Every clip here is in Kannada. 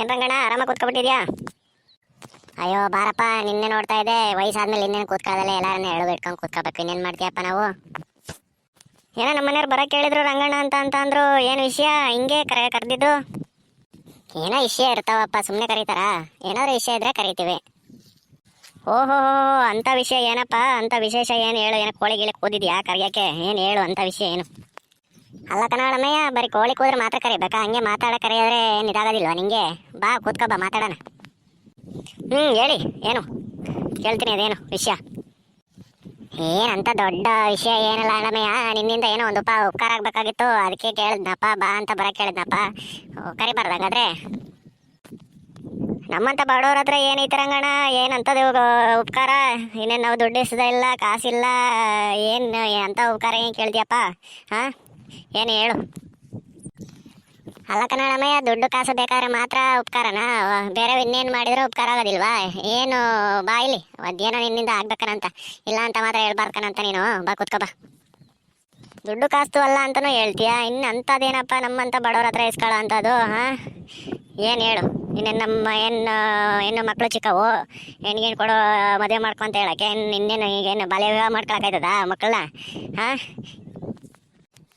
ಏನ್ ರಂಗಣ್ಣ ಕೂತ್ಕೊಬಿಟ್ಟಿದ್ಯಾ? ಅಯ್ಯೋ, ಬಾರಪ್ಪ, ನಿನ್ನೆ ನೋಡ್ತಾ ಇದ್ದೆ. ವಯಸ್ಸಾದ್ಮೇಲೆ ಇನ್ನೇನು ಕೂತ್ಕೊಳ್ಳೋದಲ್ಲ ಎಲ್ಲಾರನ್ನ ಎಳೆದು ಇಟ್ಕೊಂಡು ಕೂತ್ಕೋಬೇಕು. ಇನ್ನೇನು ಮಾಡ್ತೀಯಪ್ಪ ನಾವು? ಏನೋ ನಮ್ಮ ಮನೆಯವ್ರು ಹೇಳಿದ್ರು ರಂಗಣ್ಣ ಅಂತ ಅಂತ ಅಂದ್ರು. ಏನು ವಿಷಯ? ಹಿಂಗೆ ಕರೆ, ಕರೆದಿದ್ದು? ಏನೋ ವಿಷಯ ಇರ್ತಾವಪ್ಪ ಸುಮ್ಮನೆ ಕರೀತಾರ? ಏನಾದ್ರು ವಿಷಯ ಇದ್ರೆ ಕರಿತೀವಿ. ಓಹೋ ಅಂತ ವಿಷಯ ಏನಪ್ಪ? ಅಂತ ವಿಶೇಷ ಏನು ಹೇಳು? ಏನೋ ಕೋಳಿ ಗಿಳಿ ಕೂದಿದ್ಯಾ? ಕರಿಯಕ್ಕೆ ಏನು ಹೇಳು ಅಂತ ವಿಷಯ ಏನು? ಅಲ್ಲ ಕನ್ನಡಮಯ್ಯ ಬರೀ ಕೋಳಿ ಕೂದ್ರೆ ಮಾತ್ರ ಕರಿಬೇಕಾ ಹಂಗೆ ಮಾತಾಡ ಕರೆಯೋದ್ರೆ ಏನು ಇದಾಗೋದಿಲ್ವಾ ನಿಂಗೆ? ಬಾ, ಕೂತ್ಕೋ, ಬಾ, ಮಾತಾಡೋಣ. ಹ್ಞೂ ಹೇಳಿ, ಏನು? ಕೇಳ್ತೀನಿ ಅದೇನು, ವಿಷಯ. ಏನಂತ ದೊಡ್ಡ ವಿಷಯ ಏನಲ್ಲ ಅಣ್ಣಮಯ್ಯ ನಿನ್ನಿಂದ ಏನೋ ಒಂದು ಉಪ ಉಪಕಾರ ಆಗಬೇಕಾಗಿತ್ತು. ಅದಕ್ಕೆ ಕೇಳಿದ್ನಪ್ಪ, ಬಾ ಅಂತ ಬರಕ್ಕೆ ಕೇಳಿದ್ನಪ್ಪ. ಕರಿಬಾರ್ದು ಹಂಗಾದ್ರೆ. ನಮ್ಮಂತ ಬಡವ್ರ ಹತ್ರ ಏನೈತೆ ರಂಗಣ್ಣ ಏನಂತದು ಉಪಕಾರ? ಇನ್ನೇನು ನಾವು ದುಡ್ಡು ಇಲ್ಲ, ಕಾಸಿಲ್ಲ, ಏನು ಅಂತ ಉಪಕಾರ ಏನು ಕೇಳ್ತೀಯಪ್ಪ ಹಾಂ? ಏನು ಹೇಳು? ಅಲ್ಲ ಕನ್ನಡಮಯ್ಯ ದುಡ್ಡು ಕಾಸು ಬೇಕಾದ್ರೆ ಮಾತ್ರ ಉಪಕಾರನ? ಬೇರೆ ಇನ್ನೇನು ಮಾಡಿದ್ರೆ ಉಪಕಾರ ಆಗೋದಿಲ್ವಾ? ಏನು, ಬಾ ಇಲ್ಲಿ. ಅದೇನೋ ನಿನ್ನಿಂದ ಆಗ್ಬೇಕನಂತ. ಇಲ್ಲ ಅಂತ ಮಾತ್ರ ಹೇಳ್ಬಾರ್ಕನಂತ ನೀನು. ಬಾ, ಕುತ್ಕೋ, ಬಾ. ದುಡ್ಡು ಕಾಸ್ತು ಅಲ್ಲ ಅಂತನೂ ಹೇಳ್ತೀಯಾ? ಇನ್ನು ಅಂಥದ್ದೇನಪ್ಪ ನಮ್ಮಂಥ ಬಡವ್ರ ಹತ್ರ ಇಸ್ಕೊಳ್ಳೋ ಅಂಥದ್ದು, ಹಾಂ? ಏನು ಹೇಳು? ಇನ್ನೇನು ನಮ್ಮ ಏನು ಏನು ಮಕ್ಕಳು ಚಿಕ್ಕವು. ಹೆಣ್ಗೇನು ಕೊಡೋ ಮದುವೆ ಮಾಡ್ಕೊಂತ ಹೇಳಕ್ಕೆ. ಇನ್ನು ಇನ್ನೇನು ಈಗೇನು ಬಾಲ್ಯ ವಿವಾಹ ಮಾಡ್ಕೊಳಕ್ಕಾಯ್ತದ ಮಕ್ಕಳನ್ನ? ಹಾಂ?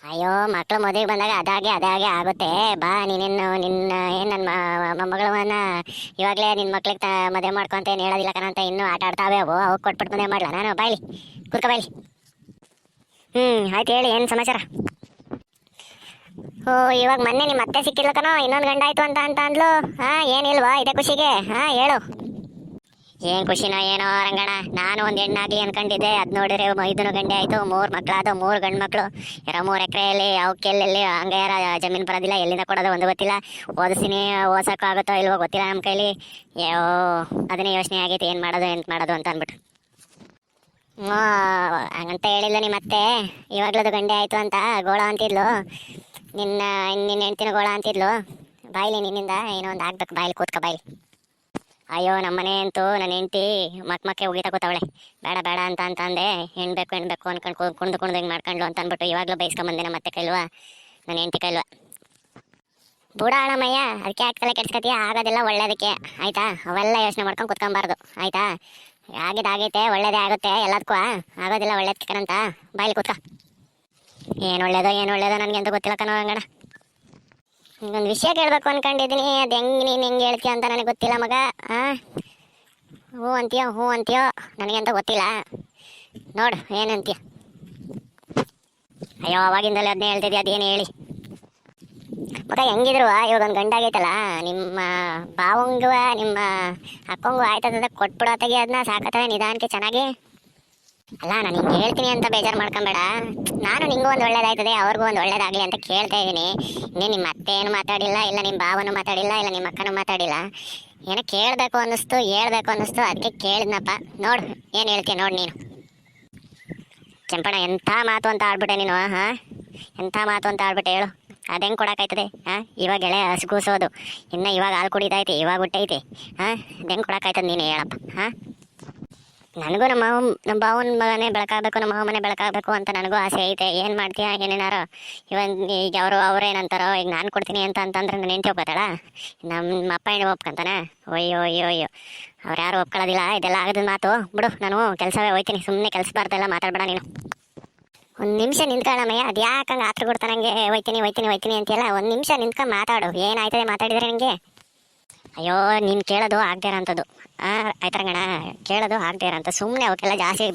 ಅಯ್ಯೋ ಮಕ್ಕಳು ಮದುವೆಗೆ ಬಂದಾಗ ಅದಾಗೆ ಅದಾಗೆ ಆಗುತ್ತೆ. ಬಾ ನೀನೇನು ನಿನ್ನ ಏನು ನನ್ನ ಮಗಳವನ್ನ ಇವಾಗಲೇ ನಿನ್ನ ಮಕ್ಳಿಗೆ ತ, ಮದುವೆ ಮಾಡ್ಕೊಂತ ಏನು ಹೇಳೋದಿಲ್ಲ ಕಣಂತ ಇನ್ನೂ ಆಟ ಆಡ್ತಾವೆ ಅವು ಅವು ಕೊಟ್ಬಿಟ್ಟು ಮದುವೆ ಮಾಡಲ? ನಾನು ಬಾಯ್ಲಿ ಕುರ್ಕ ಬಾಯ್ಲಿ ಹ್ಞೂ ಆಯ್ತು ಹೇಳಿ, ಏನು ಸಮಾಚಾರ? ಓ, ಇವಾಗ ಮೊನ್ನೆ ನಿಮ್ಮ ಅತ್ತೆ ಸಿಕ್ಕಿಲ್ಲ ಕಣೋ, ಇನ್ನೊಂದು ಗಂಡ ಆಯ್ತು ಅಂತ ಅಂತ ಅಂದ್ಲು. ಹಾಂ ಏನಿಲ್ವಾ ಇದೆ ಖುಷಿಗೆ? ಹಾಂ, ಹೇಳು. ಏನ್ ಖುಷಿನೋ ಏನೋ ರಂಗಣ ನಾನು ಒಂದ್ ಹೆಣ್ಣಾಗ್ಲಿ ಅನ್ಕೊಂಡಿದ್ದೆ. ಅದ್ ನೋಡಿದ್ರೆ ಐದನು ಗಂಟೆ ಆಯ್ತು, ಮೂರು ಮಕ್ಳಾದ ಮೂರು ಗಂಡ್ ಮಕ್ಳು ಇರೋ ಮೂರ್ ಎಕರೆಯಲ್ಲಿ ಹಂಗೆ ಯಾರ ಜಮೀನು ಬರೋದಿಲ್ಲ, ಎಲ್ಲಿಂದ ಕೊಡೋದು ಒಂದು ಗೊತ್ತಿಲ್ಲ. ಓದಿಸ್ತೀನಿ ಆಗುತ್ತೋ ಇಲ್ವೋ ಗೊತ್ತಿಲ್ಲ ನಮ್ಮ ಕೈಲಿ. ಯೋ ಅದನ್ನೇ ಯೋಚನೆ ಆಗೈತೆ ಏನ್ ಮಾಡೋದು, ಎಂತ ಮಾಡೋದು ಅಂತ ಅಂದ್ಬಿಟ್ಟು. ಹ್ಞೂ ಹಂಗಂತ ಹೇಳಿಲ್ಲ ನಿಮ್ಮ ಮತ್ತೆ ಇವಾಗ್ಲದು ಗಂಡೆ ಆಯ್ತು ಅಂತ, ಗೋಳ ಅಂತಿದ್ಲು. ನಿನ್ನ ನಿನ್ನ ಹೆಂಡ್ತಿನ ಗೋಳ ಅಂತಿದ್ಲು. ಬಾಯ್ಲಿ ನಿನ್ನಿಂದ ಏನೋ ಒಂದು ಆಗ್ಬೇಕು, ಬಾಯ್ಲಿ ಕೂತ್ಕ, ಬಾಯ್ಲಿ. ಅಯ್ಯೋ, ನಮ್ಮನೆ ಅಂತೂ ನನ್ನ ಹೆಂಡತಿ ಮಕ್ ಮಕ್ಕೆ ಹೋಗಿ ಕೂತವಳೆ. ಬೇಡ ಬೇಡ ಅಂತ ಅಂತ ಅಂದೆ. ಹೆಣ್ಬೇಕು ಹೆಣ್ಬೇಕು ಅನ್ಕೊಂಡು ಕು- ಕುಣ್ದು ಹಿಂಗೆ ಮಾಡ್ಕೊಂಡ್ಲು ಅಂತ ಅಂದ್ಬಿಟ್ಟು ಇವಾಗಲೂ ಬೈಸ್ಕೊಂಬಂದೆ ನಮ್ಮ ಮತ್ತೆ ಕೈಲ್ವಾ. ನನ್ನ ಹೆಂಡತಿ ಕೈಲ್ವಾ. ಬುಡ ಅಣ್ಣಮಯ್ಯ ಅದಕ್ಕೆ ಯಾಕೆ ತಲೆ ಕೆಡ್ಸ್ಕತೀಯ ಆಗೋದಿಲ್ಲ, ಒಳ್ಳೇದಕ್ಕೆ. ಆಯ್ತಾ? ಅವೆಲ್ಲ ಯೋಚನೆ ಮಾಡ್ಕೊಂಡು ಕುತ್ಕೊಬಾರ್ದು. ಆಯ್ತಾ? ಆಗಿದ್ದಾಗೈತೆ ಒಳ್ಳೇದೇ ಆಗುತ್ತೆ ಎಲ್ಲದಕ್ಕೂ ಆಗೋದಿಲ್ಲ ಒಳ್ಳೇದಕ್ಕೆ ಕಣಂತ ಬಾಯ್ಲಿ ಕೂತ್ಕ. ಏನು ಒಳ್ಳೇದೋ ಏನು ಒಳ್ಳೇದೋ ನನಗೆ ಅಂತ ಗೊತ್ತಿಲ್ಲ ಅಂಗಣ. ಒಂದು ವಿಷಯ ಕೇಳಬೇಕು ಅನ್ಕೊಂಡಿದ್ದೀನಿ. ಅದು ಹೆಂಗ್ ನೀನು ಹೆಂಗೆ ಹೇಳ್ತೀಯ ಅಂತ ನನಗೆ ಗೊತ್ತಿಲ್ಲ ಮಗ. ಹ್ಞೂ ಅಂತೀಯೋ ಹ್ಞೂ ಅಂತೀಯೋ ನನಗೆ ಅಂತ ಗೊತ್ತಿಲ್ಲ. ನೋಡು, ಏನಂತೀಯ? ಅಯ್ಯೋ, ಅವಾಗಿಂದಲೇ ಅದನ್ನೇ ಹೇಳ್ತಿದ್ದೆ ಅದೇನು ಹೇಳಿ? ಮಗ, ಹೆಂಗಿದ್ರು? ಇವಾಗ ಒಂದು ಗಂಡ ಆಗೈತಲ್ಲ, ನಿಮ್ಮ ಬಾವಂಗೂ ನಿಮ್ಮ ಅಕ್ಕಂಗು ಆಯ್ತದ ಕೊಟ್ಬಿಡೋ ಅದನ್ನ ಸಾಕತ್ತ ನಿಧಾನಕ್ಕೆ ಚೆನ್ನಾಗಿ. ಅಲ್ಲ, ನಾನು ಹಿಂಗೆ ಹೇಳ್ತೀನಿ ಅಂತ ಬೇಜಾರು ಮಾಡ್ಕೊಂಬೇಡ. ನಾನು ನಿಂಗೂ ಒಂದು ಒಳ್ಳೇದಾಯ್ತದೆ, ಅವ್ರಿಗೂ ಒಂದು ಒಳ್ಳೇದಾಗಲಿ ಅಂತ ಕೇಳ್ತಾ ಇದ್ದೀನಿ. ಇನ್ನೇ ನಿಮ್ಮ ಅತ್ತೆ ಏನು ಮಾತಾಡಿಲ್ಲ, ಇಲ್ಲ ನಿಮ್ಮ ಭಾವನೂ ಮಾತಾಡಿಲ್ಲ, ಇಲ್ಲ ನಿಮ್ಮ ಅಕ್ಕನೂ ಮಾತಾಡಿಲ್ಲ. ಏನೋ ಕೇಳಬೇಕು ಅನ್ನಿಸ್ತು, ಹೇಳ್ಬೇಕು ಅನ್ನಿಸ್ತು ಅದಕ್ಕೆ ಕೇಳಿದ್ನಪ್ಪ. ನೋಡು, ಏನು ಹೇಳ್ತೀನಿ ನೋಡಿ ನೀನು. ಚಂಪಣ ಎಂಥ ಮಾತು ಅಂತ ಆಡ್ಬಿಟ್ಟೆ ನೀನು ಹಾಂ ಎಂಥ ಮಾತು ಅಂತ ಆಡ್ಬಿಟ್ಟೆ ಹೇಳು. ಅದು ಹೆಂಗೆ ಕೊಡೋಕ್ಕಾಯ್ತದೆ ಹಾಂ ಇವಾಗ ಎಳೆ ಹಸುಗೂಸೋದು. ಇನ್ನು ಇವಾಗ ಹಾಲು ಕುಡಿತೈತೆ ಇವಾಗ ಹುಟ್ಟೈತಿ ಹಾಂ ಅದು ಹೆಂಗೆ ಕೊಡೋಕ್ಕಾಯ್ತದೆ ನೀನು ಹೇಳಪ್ಪ ಹಾಂ ನನಗೂ ನಮ್ಮ ಮಾವ ನಮ್ಮ ಭಾವನ ಮಗನೇ ಬೆಳಕಾಗಬೇಕು, ನಮ್ಮ ಮಾವ ಮನೆ ಬೆಳಕಾಗಬೇಕು ಅಂತ ನನಗೂ ಆಸೆ ಐತೆ. ಏನು ಮಾಡ್ತೀಯ ಏನೇನಾರು ಇವನ್ ಈಗ ಅವರು ಅವ್ರೇನಂತಾರೋ ಈಗ ನಾನು ಕೊಡ್ತೀನಿ ಅಂತ ಅಂತಂದ್ರೆ ನಾನು ಹೆಂಡತಿ ನಮ್ಮ ಅಪ್ಪ ಹೆಣ್ಣು ಒಪ್ಕೊಂತಾನೆ. ಅಯ್ಯೋ ಅಯ್ಯೋ ಅಯ್ಯೋ. ಅವ್ರು ಯಾರು ಒಪ್ಕೊಳ್ಳೋದಿಲ್ಲ ಇದೆಲ್ಲ ಆಗದ ಮಾತು. ಬಿಡು, ನಾನು ಕೆಲಸವೇ ಹೋಯ್ತೀನಿ ಸುಮ್ಮನೆ ಕೆಲಸಬಾರ್ದೆಲ್ಲ ಮಾತಾಡಬೇಡ ನೀನು. ಒಂದು ನಿಮಿಷ ನಿಂತ್ಕೊಳ್ಳಮ್ಮಯ್ಯ ಅದು ಯಾಕೆ ಹಂಗೆ ಆತ್ರ ಕೊಡ್ತಾನಂಗೆ? ಹೋಯ್ತೀನಿ ಹೋಯ್ತೀನಿ ಹೋಯ್ತೀನಿ ಅಂತೆಲ್ಲ ಒಂದು ನಿಮಿಷ ನಿಂತ್ಕೊಂಡು ಮಾತಾಡು. ಏನಾಯ್ತದೆ ಮಾತಾಡಿದ್ರೆ ನನಗೆ ಅಯ್ಯೋ, ನೀನು ಕೇಳೋದು ಆಗದೇ ಇರೋಂಥದ್ದು. ಆಯ್ತರಂಗಣ ಕೇಳೋದು ಆಗದೆ ಅಂತ ಸುಮ್ಮನೆ ಅವಕ್ಕೆಲ್ಲ ಜಾಸ್ತಿ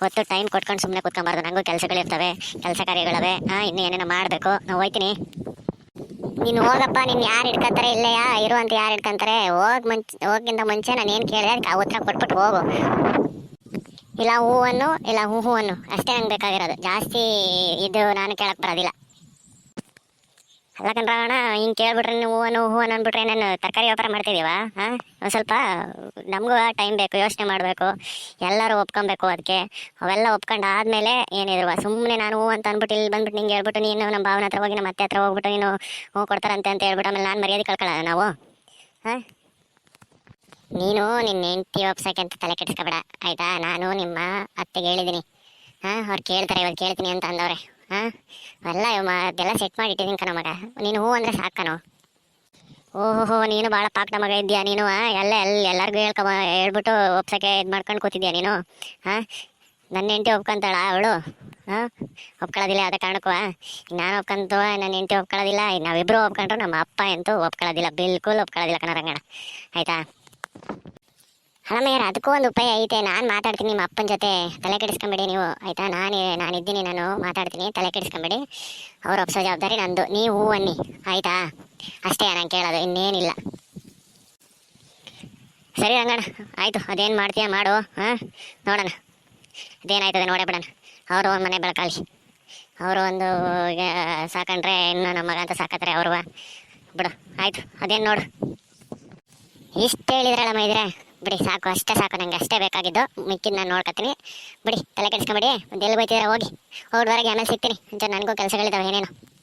ಹೊತ್ತು ಟೈಮ್ ಕೊಟ್ಕೊಂಡು ಸುಮ್ಮನೆ ಕೂತ್ಕೊಂಬಾರ್ದು. ನನಗೂ ಕೆಲಸಗಳಿರ್ತವೆ ಕೆಲಸ ಕಾರ್ಯಗಳವೆ. ಹಾ ಇನ್ನು ಏನೇನೋ ಮಾಡಬೇಕು. ನಾವು ಹೋಯ್ತೀನಿ. ನೀನು ಹೋಗಪ್ಪ, ನೀನು ಯಾರು ಹಿಡ್ಕೊಂತಾರೆ ಇಲ್ಲೆಯಾ? ಇರು ಅಂತ ಯಾರು ಹಿಡ್ಕೊಂತಾರೆ? ಹೋಗಿ ಮುಂಚೆ ಹೋಗಿಂತ ಮುಂಚೆ ನಾನು ಏನು ಕೇಳಿದೆ ಅದಕ್ಕೆ ಆ ಉತ್ತರ ಕೊಟ್ಬಿಟ್ಟು ಹೋಗು. ಇಲ್ಲ ಹೂವನ್ನು, ಇಲ್ಲ ಹೂ ಹೂವನ್ನು ಅಷ್ಟೇ ನಂಗೆ ಬೇಕಾಗಿರೋದು. ಜಾಸ್ತಿ ಇದು ನಾನು ಕೇಳಕ್ಕೆ ಬರೋದಿಲ್ಲ. ಅಲ್ಲ ಅಣ್ಣ? ಹಿಂಗೆ ಕೇಳ್ಬಿಟ್ರೆ ನೀವು ಹೂವನ್ನು ಹೂವನ್ನು ಅಂದ್ಬಿಟ್ರೆ ನಾನು ತರಕಾರಿ ವ್ಯಾಪಾರ ಮಾಡ್ತಿದ್ದೀವ? ಹಾಂ? ಒಂದು ಸ್ವಲ್ಪ ನಮಗೂ ಟೈಮ್ ಬೇಕು, ಯೋಚನೆ ಮಾಡಬೇಕು. ಎಲ್ಲರೂ ಒಪ್ಕೊಬೇಕು ಅದಕ್ಕೆ ಅವೆಲ್ಲ ಒಪ್ಕೊಂಡು ಆದಮೇಲೆ ಏನಿದ್ರು ಸುಮ್ಮನೆ ನಾನು ಹೂ ಅಂತ ಅಂದ್ಬಿಟ್ಟು ಇಲ್ಲಿ ಬಂದ್ಬಿಟ್ಟು ನಿಂಗೆ ಹೇಳ್ಬಿಟ್ಟು ನೀನು ನಮ್ಮ ಭಾವನ ಹತ್ರ ಹೋಗಿ ನಮ್ಮ ಅತ್ತೆ ಹತ್ರ ಹೋಗ್ಬಿಟ್ಟು ನೀನು ಹೂ ಕೊಡ್ತಾರಂತೆ ಅಂತ ಹೇಳ್ಬಿಟ್ಟು ಆಮೇಲೆ ನಾನು ಮರ್ಯಾದೆ ಕಳ್ಕೊಳ್ಳೋಣ ನಾವು? ಹಾಂ? ನೀನು ನಿನ್ನ ಹೆಂಡತಿ ಒಪ್ಸಕ್ಕೆ ಅಂತ ತಲೆ ಕೆಡಿಸ್ಕೊಬೇಡ. ಆಯಿತಾ? ನಾನು ನಿಮ್ಮ ಅತ್ತೆಗೆ ಹೇಳಿದ್ದೀನಿ ಹಾಂ? ಅವ್ರು ಕೇಳ್ತಾರೆ, ಇವತ್ತು ಕೇಳ್ತೀನಿ ಅಂತ ಅಂದವ್ರೆ. ಹಾಂ? ಅಲ್ಲ ಅದೆಲ್ಲ ಸೆಟ್ ಮಾಡಿ ಇಟ್ಟಿದ್ದೀನಿ ಕಣ ಮಗ. ನೀನು ಹೂ ಅಂದರೆ ಸಾಕನು ಓಹೋ ನೀನು ಭಾಳ ಪಾಕ್ನ ಮಗ ಇದ್ದೀಯಾ ನೀನು ಎಲ್ಲ ಎಲ್ಲ, ಎಲ್ಲರಿಗೂ ಹೇಳ್ಕೊಮ ಹೇಳ್ಬಿಟ್ಟು ಒಪ್ಸಕ್ಕೆ ಇದು ಮಾಡ್ಕೊಂಡು ಕೂತಿದ್ಯಾ ನೀನು? ಹಾಂ? ನನ್ನ ಹೆಂಡತಿ ಒಪ್ಕೊಂತಾಳ ಅವಳು? ಹಾಂ? ಒಪ್ಕೊಳ್ಳೋದಿಲ್ಲ ಅದೇ ಕಾರಣಕ್ಕೂ ನಾನು ಒಪ್ಕೊಂತು ನನ್ನ ಹೆಂಡತಿ ಒಪ್ಕೊಳ್ಳೋದಿಲ್ಲ ನಾವಿಬ್ಬರು ಒಪ್ಕೊಂಡ್ರು, ನಮ್ಮ ಅಪ್ಪ ಅಂತೂ ಒಪ್ಕೊಳ್ಳೋದಿಲ್ಲ ಬಿಲ್ಕುಲ್ ಒಪ್ಕೊಳ್ಳೋದಿಲ್ಲ ಕಣ ರಂಗಣ ಆಯ್ತಾ? ಹಳಮಯ್ಯರ, ಅದಕ್ಕೂ ಒಂದು ಉಪಾಯ ಐತೆ. ನಾನು ಮಾತಾಡ್ತೀನಿ ನಿಮ್ಮ ಅಪ್ಪನ ಜೊತೆ. ತಲೆ ಕೆಡಿಸ್ಕೊಂಬಿಡಿ ನೀವು. ಆಯ್ತಾ? ನಾನು, ನಾನಿದ್ದೀನಿ, ನಾನು ಮಾತಾಡ್ತೀನಿ. ತಲೆ ಕೆಡಿಸ್ಕೊಂಬಿಡಿ. ಅವ್ರು ಒಪ್ಸೋ ಜವಾಬ್ದಾರಿ ನಂದು. ನೀವು ಅನ್ನಿ. ಆಯಿತಾ? ಅಷ್ಟೇ, ನಾನು ಕೇಳೋದು. ಇನ್ನೇನಿಲ್ಲ. ಸರಿ ರಂಗಣ್ಣ. ಆಯಿತು. ಅದೇನು ಮಾಡ್ತೀಯ? ಮಾಡು. ಹಾಂ? ನೋಡೋಣ. ಅದೇನಾಯ್ತದೆ? ನೋಡೇ ಬಿಡೋಣ. ಅವರು ಒಂದು ಮನೆ ಬೆಳಕಾಲಿ. ಅವರು ಒಂದು ಸಾಕಂಡ್ರೆ ಇನ್ನು ನಮ್ಮ ಮಗ ಅಂತ ಸಾಕತ್ರೆ ಅವರು ಬಿಡು. ಆಯಿತು. ಅದೇನು ನೋಡು. ಇಷ್ಟು ಹೇಳಿದ್ರಲ್ಲ ಇದ್ರೆ ಬಿಡಿ, ಸಾಕು, ಅಷ್ಟೇ ಸಾಕು, ನಂಗೆ ಅಷ್ಟೇ ಬೇಕಾಗಿದ್ದು. ಮಿಕ್ಕಿನ ನಾನು ನೋಡ್ಕೊತೀನಿ. ಬಿಡಿ, ತಲೆ ಕೆಡಿಸ್ಕೊಂಬಿಡಿ, ಒಂದು ಎಲ್ಲಿ ಬೈತಿದ್ರೆ ಹೋಗಿ. ಹೋಗ್ವರೆಗೆ ಆಮೇಲೆ ಸಿಗ್ತೀನಿ. ಅಂತ ನನಗೂ ಕೆಲಸಗಳಿದ್ದಾವೆ ಏನೇನು.